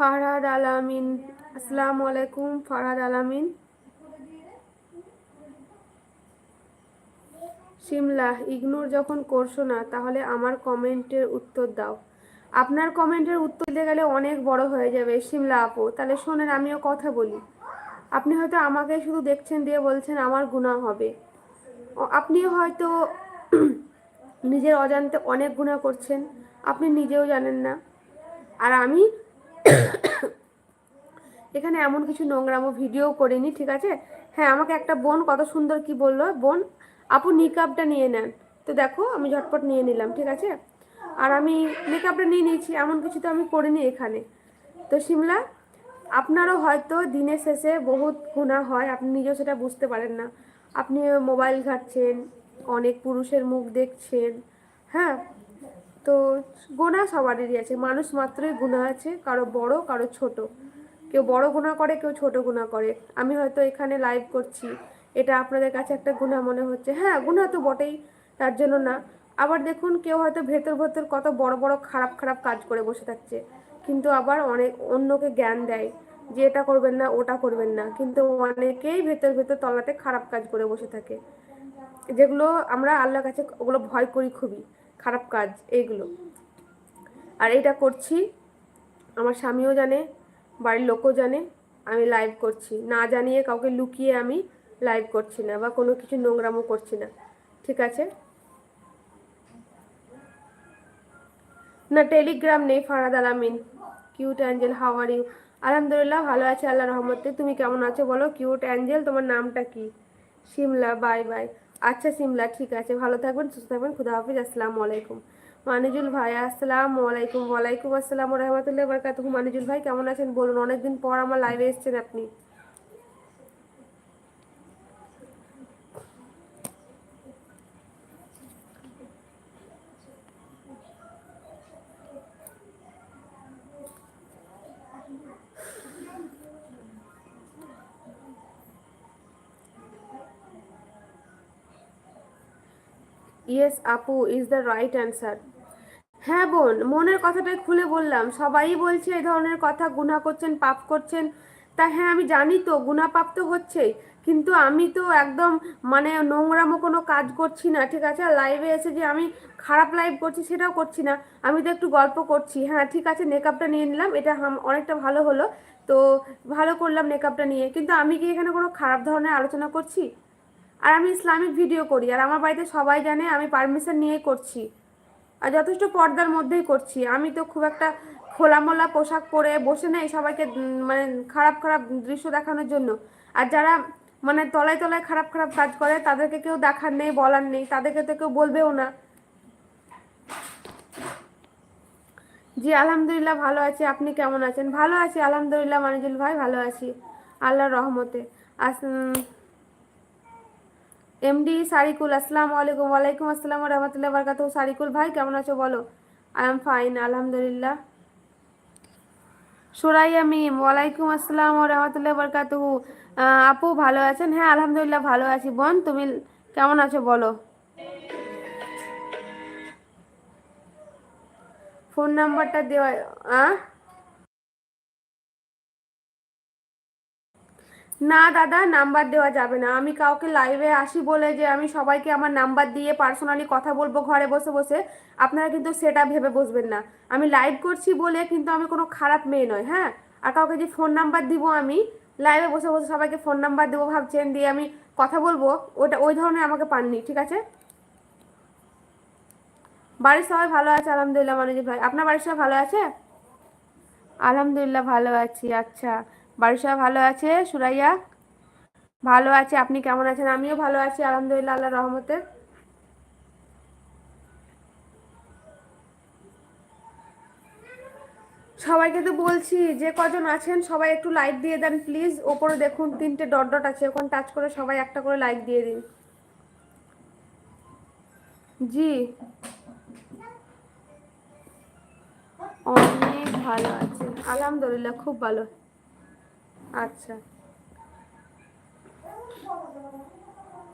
ফারহাদ আলামিন, আসসালামু আলাইকুম, ফারহাদ আলামিন। সিমলা ইগনোর যখন করছ না, তাহলে আমার কমেন্টের উত্তর দাও। আপনার কমেন্টের উত্তর দিতে গেলে অনেক বড় হয়ে যাবে। সিমলা আপু, তাহলে শোনেন, আমিও কথা বলি। আপনি হয়তো আমাকে শুধু দেখছেন দিয়ে বলছেন, আমার গুণা হবে। আপনিও হয়তো নিজের অজান্তে অনেক গুণা করছেন। আপনি নিজেও জানেন না। আর আমি এখানে এমন কিছু নোংরামো ভিডিও করিনি, ঠিক আছে? হ্যাঁ আমাকে একটা বোন কত সুন্দর কি বলল? বোন, আপু নিকাপটা নিয়ে নেন। তো দেখো, আমি ঝটপট নিয়ে নিলাম, ঠিক আছে? আর আমি মেকআপটা নিয়ে নিয়েছি, এমন কিছু তো আমি করিনি এখানে। তো সিমলা আপনারও হয়তো দিনের শেষে বহুত গুণা হয়, আপনি নিজেও সেটা বুঝতে পারেন না। আপনি মোবাইল ঘাটছেন, অনেক পুরুষের মুখ দেখছেন হ্যাঁ? তো গোনা সবারই আছে। মানুষ মাত্রই গুণা আছে, কারও বড়, কারও ছোট। কেউ বড় গুণা করে, কেউ ছোট গুণা করে। আমি হয়তো এখানে লাইভ করছি। এটা আপনাদের কাছে একটা গুণা মনে হচ্ছে। হ্যাঁ গুণা তো বটেই, তার জন্য না। আবার দেখুন, কেউ হয়তো ভেতর ভেতর কত বড় বড়, খারাপ খারাপ কাজ করে বসে থাকছে। কিন্তু আবার অনেক, অন্যকে জ্ঞান দেয় যে এটা করবেন না, ওটা করবেন না। কিন্তু অনেকেই ভেতর ভেতর তলাতে খারাপ কাজ করে বসে থাকে। যেগুলো আমরা আল্লাহর কাছে, ওগুলো ভয় করি খুবই। খারাপ কাজ এইগুলো আর এটা করছি, আমার স্বামীও জানে, বাড়ির লোকও জানে, আমি লাইভ করছি। না জানিয়ে কাউকে লুকিয়ে আমি লাইভ করছি না বা কোনো কিছু নোংরামো করছি না। ঠিক আছে? না টেলিগ্রাম নেই, Farad Alamin. Cute angel how are you আলহামদুলিল্লাহ, ভালো আছে আল্লাহ রহমতে। তুমি কেমন আছো বলো? কিউট অ্যাঞ্জেল তোমার নামটা কি? সিমলা বাই বাই আচ্ছা সিমলা, ঠিক আছে। ভালো থাকবেন, সুস্থ থাকবেন। খুদা হাফিজ, আসসালামু আলাইকুম। মানিজুল ভাই, আসসালাম আলাইকুম, ওয়ালাইকুম আসসালাম রহমতুল্লাহ বরকাত মানিজুল ভাই, কেমন আছেন? বলুন, অনেকদিন পর আমার লাইভে এসেছেন আপনি। ইয়েস আপু ইজ দ্য রাইট অ্যান্সার হ্যাঁ বোন, মনের কথাটাই খুলে বললাম। সবাই বলছে এই ধরনের কথা গুণা করছেন, পাপ করছেন। তা হ্যাঁ আমি জানি তো গুণা পাপ তো হচ্ছেই। কিন্তু আমি তো একদম মানে নোংরামো কোনো কাজ করছি না, ঠিক আছে? লাইভে এসে যে আমি খারাপ লাইভ করছি, সেটাও করছি না। আমি তো একটু গল্প করছি। হ্যাঁ ঠিক আছে মেকআপটা নিয়ে নিলাম। এটা অনেকটা ভালো হলো। তো ভালো করলাম মেকআপটা নিয়ে। কিন্তু আমি কি এখানে কোনো খারাপ ধরনের আলোচনা করছি? আর আমি ইসলামিক ভিডিও করি, আর আমার বাড়িতে সবাই জানে আমি পারমিশন নিয়ে করছি। আর যথেষ্ট পর্দার মধ্যেই করছি। আমি তো খুব একটা খোলামোলা পোশাক পরে বসে নেই সবাইকে মানে খারাপ খারাপ দৃশ্য দেখানোর জন্য। আর যারা মানে তলায় তলায় খারাপ খারাপ কাজ করে, তাদেরকে কেউ দেখার নেই, বলার নেই, তাদেরকে তো কেউ বলবেও না। জি, আলহামদুলিল্লাহ ভালো আছি। আপনি কেমন আছেন? ভালো আছি, আলহামদুলিল্লাহ, মানিজুল ভাই, ভালো আছি। আল্লাহর রহমতে। আস এমডি সারিকুল আসসালামু আলাইকুম ওয়ালাইকুম আসসালাম রহমতুল্লাহ বরকাত সারিকুল ভাই কেমন আছো বলো? আই এম ফাইন আলহামদুলিল্লাহ সুরাইয়া মিম ওয়ালাইকুম আসসালাম রহমতুল্লাহ বরকাত আপু ভালো আছেন? হ্যাঁ আলহামদুলিল্লাহ ভালো আছি। বোন, তুমি কেমন আছো বলো? ফোন নাম্বারটা দেওয়া, আহ? না দাদা, নাম্বার দেওয়া যাবে না। আমি কাউকে লাইভে আসি বলে যে আমি সবাইকে আমার নাম্বার দিয়ে পার্সোনালি কথা বলব, ঘরে বসে বসে, আপনারা কিন্তু সেটা ভেবে বসবেন না। আমি লাইভ করছি বলে কিন্তু আমি কোনো খারাপ মেয়ে নয় হ্যাঁ? আর কাউকে যে ফোন নাম্বার দিব আমি লাইভে বসে বসে সবাইকে ফোন নাম্বার দেবো, ভাবছেন দিয়ে আমি কথা বলব, ওটা ওই ধরনের আমাকে পাননি, ঠিক আছে? বাড়ির সবাই ভালো আছে? আলহামদুলিল্লাহ মানুষ ভাই। আপনার বাড়ির সবাই ভালো আছে? আলহামদুলিল্লাহ, ভালো আছি। আচ্ছা। বাড়ির সবাই ভালো আছে? সুরাইয়া? ভালো আছে। আপনি কেমন আছেন? আমিও ভালো আছি, আলহামদুলিল্লাহ আল্লাহ রহমতে। সবাইকে তো বলছি, যে কজন আছেন, সবাই একটু লাইক দিয়ে দেন প্লিজ ওপরে দেখুন, তিনটে ডট ডট আছে। ওখানে টাচ করে সবাই একটা করে লাইক দিয়ে দিন। জি। অনেক ভালো আছে। আলহামদুলিল্লাহ, খুব ভালো। আচ্ছা।